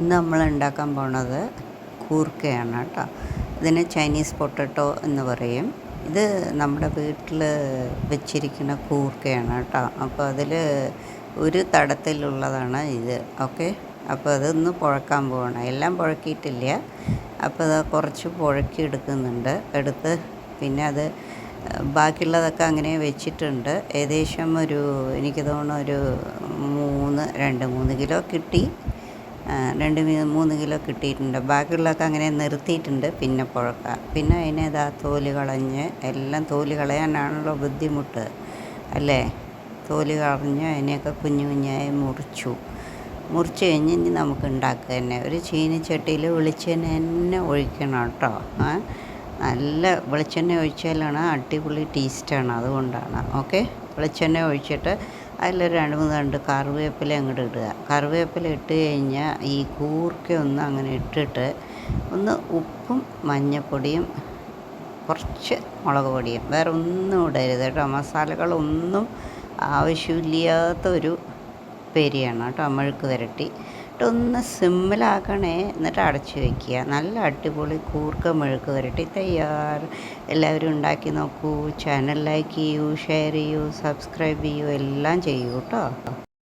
ഇന്ന് നമ്മൾ ഉണ്ടാക്കാൻ പോണത് കൂർക്കയാണ് കേട്ടോ ഇതിന് ചൈനീസ് പൊട്ടറ്റോ എന്ന് പറയും. ഇത് നമ്മുടെ വീട്ടിൽ വെച്ചിരിക്കുന്ന കൂർക്കയാണ് കേട്ടോ അപ്പോൾ അതിൽ ഒരു തടത്തിലുള്ളതാണ് ഇത്. ഓക്കെ? അപ്പോൾ അതൊന്ന് പുഴക്കാൻ പോകണം എല്ലാം പുഴക്കിയിട്ടില്ല. അപ്പോൾ അത് കുറച്ച് പുഴക്കി എടുക്കുന്നുണ്ട്. എടുത്ത് പിന്നെ അത് ബാക്കിയുള്ളതൊക്കെ അങ്ങനെ വെച്ചിട്ടുണ്ട്. ഏകദേശം ഒരു എനിക്ക് തോന്നുന്നു ഒരു മൂന്ന് രണ്ട് മൂന്ന് കിലോ കിട്ടി. രണ്ട് മൂന്ന് കിലോ കിട്ടിയിട്ടുണ്ട്. ബാക്കിയുള്ളതൊക്കെ അങ്ങനെ നിർത്തിയിട്ടുണ്ട്. പിന്നെ പുഴക്ക. പിന്നെ അതിനെ ഇതാ തോൽ കളഞ്ഞ് എല്ലാം തോൽ കളയാനാണല്ലോ ബുദ്ധിമുട്ട്. അല്ലേ? തോൽ കളഞ്ഞ് അതിനെയൊക്കെ കുഞ്ഞു കുഞ്ഞായി മുറിച്ചു. മുറിച്ച് കഴിഞ്ഞ് ഇനി നമുക്ക് ഉണ്ടാക്കുക തന്നെ. ഒരു ചീനിച്ചട്ടിയിൽ വെളിച്ചെണ്ണ തന്നെ ഒഴിക്കണം കേട്ടോ. നല്ല വെളിച്ചെണ്ണ ഒഴിച്ചാലാണ് അടിപൊളി ടേസ്റ്റാണ്. അതുകൊണ്ടാണ്. ഓക്കെ? വെളിച്ചെണ്ണ ഒഴിച്ചിട്ട് അതിലൊരു രണ്ട് മൂന്ന് രണ്ട് കറിവേപ്പില അങ്ങോട്ട് ഇടുക. കറിവേപ്പില ഇട്ട് കഴിഞ്ഞാൽ ഈ കൂർക്ക ഒന്ന് അങ്ങനെ ഇട്ടിട്ട് ഒന്ന് ഉപ്പും മഞ്ഞൾപ്പൊടിയും കുറച്ച് മുളക് പൊടിയും. വേറെ ഒന്നും ഇടരുത് കേട്ടോ. മസാലകളൊന്നും ആവശ്യമില്ലാത്ത ഒരു പേരിയാണ് കേട്ടോ. മെഴുക്ക് വരട്ടി. എന്നിട്ട് ഒന്ന് സിമ്മിലാക്കണേ. എന്നിട്ട് അടച്ച് വയ്ക്കുക നല്ല അടിപൊളി കൂർക്ക മെഴുക്ക് വരട്ടി തയ്യാർ. എല്ലാവരും ഉണ്ടാക്കി നോക്കൂ. ചാനൽ ലൈക്ക് ചെയ്യൂ ഷെയർ ചെയ്യൂ സബ്സ്ക്രൈബ് ചെയ്യൂ എല്ലാം ചെയ്യൂ കേട്ടോ.